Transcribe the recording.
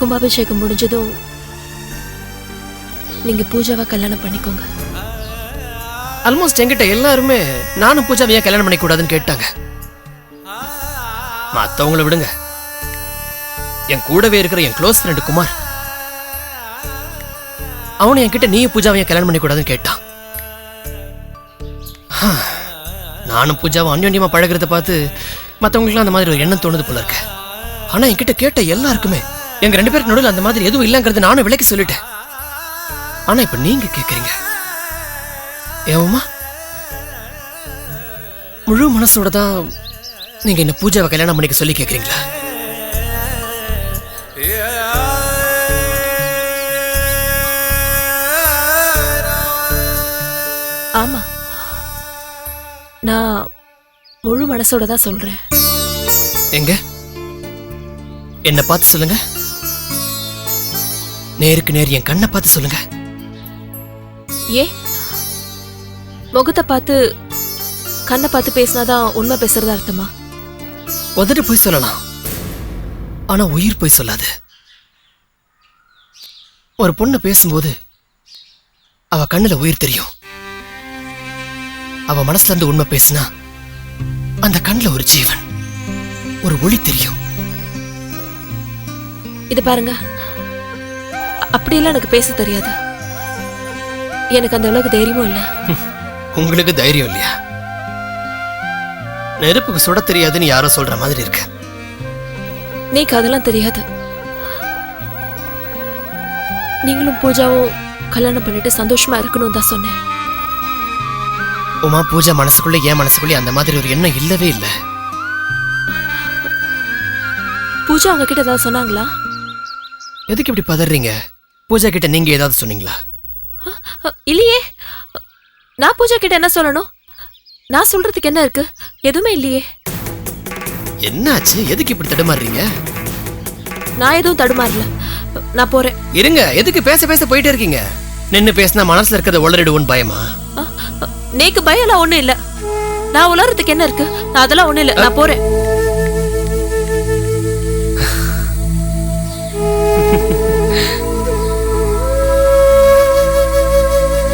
கும்பாபிஷேகம் முடிஞ்சதும் நீங்க பூஜாவை கல்யாணம் பண்ணிக்கோங்க. ஆல்மோஸ்ட் என்கிட்ட எல்லாருமே நானும் பூஜாவை ஏன் கல்யாணம் பண்ணிக்கூடாதுன்னு கேட்டாங்க. மத்தவங்கள விடுங்க. என் கூடவே இருக்கிற என் க்ளோஸ் ஃப்ரெண்டு குமார் அவனு என்கிட்ட நீ பூஜாவை ஏன் கல்யாணம் பண்ணிக்கூடாதுன்னு கேட்டான். நானும் பூஜாவை அந்யோன்யமா பழகுறத பார்த்து மற்றவங்களுக்குலாம் அந்த மாதிரி ஒரு எண்ணம் தோணுது போல இருக்கு. ஆனா என்கிட்ட கேட்ட எல்லாருக்குமே எங்க ரெண்டு பேருக்கு நடுவில் அந்த மாதிரி எதுவும் இல்லைங்கிறது நானும் விலைக்கு சொல்லிட்டேன். ஆனா இப்ப நீங்க கேக்குறீங்க. ஏமா முழு மனசோட தான் நீங்க என்ன பூஜாவை கல்யாணம் பண்ணிக்க சொல்லி கேக்குறீங்களா? ஆமா. நான் முழு மனசோட தான் சொல்றேன். எங்க? என்ன பார்த்து சொல்லுங்க. நேருக்கு நேர் என் கண்ணை பார்த்து சொல்லுங்க. ஏ? முகத்தை பார்த்து கண்ணை பார்த்து பேசினாதான் உண்மை பேசுறதா அர்த்தமா? உதட்டு போய் சொல்லலாம். ஆனா உயிர் போய் சொல்லாது. ஒரு பொண்ணு பேசும்போது அவ கண்ணுல உயிர் தெரியும். அவ மனசுல இருந்து உண்மை பேசினா அந்த கண்ணுல ஒரு ஜீவன் ஒரு ஒளி தெரியும். இது பாருங்க. அப்படியெல்லாம் எனக்கு பேச தெரியாது. எனக்கு அந்த அளவுக்கு தைரியமும் இல்லை. உங்களுக்கு தைரியம் இல்லையா? நெருப்புக்கு சுட தெரியாதுன்னு யாரோ சொல்ற மாதிரி இருக்கு. நீக்கு அதெல்லாம் தெரியாது. நீங்களும் பூஜாவும் கல்யாணம் பண்ணிட்டு சந்தோஷமா இருக்கணும் தான் சொன்னேன். உமா பூஜா மனசுக்குள்ள ஏன் மனசுக்குள்ளே அந்த மாதிரி ஒரு எண்ணம் இல்லவே இல்லை. பூஜா உங்ககிட்ட ஏதாவது சொன்னாங்களா? எதுக்கு இப்படி பதறீங்க? பூஜா கிட்ட நீங்க ஏதாவது சொன்னீங்களா? இல்லையே. நான் பூஜா கிட்ட என்ன சொல்லணும்? நான் சொல்றதுக்கு என்ன இருக்கு? எதுவுமே இல்லையே. என்னாச்சு? எதுக்கு இப்படி தடுமாறுறீங்க? நான் எதுவும் தடுமாறல. நான் போறேன். இருங்க. எதுக்கு பேச பேச போயிட்டே இருக்கீங்க? நின்னு பேசினா மனசுல இருக்கிறத உளறிடுவோன்னு பயமா? நேக்கு பயம்லாம் ஒண்ணும் இல்ல. நான் உலறதுக்கு என்ன இருக்கு? நான் அதெல்லாம் ஒண்ணும் இல்ல. நான் போறேன்.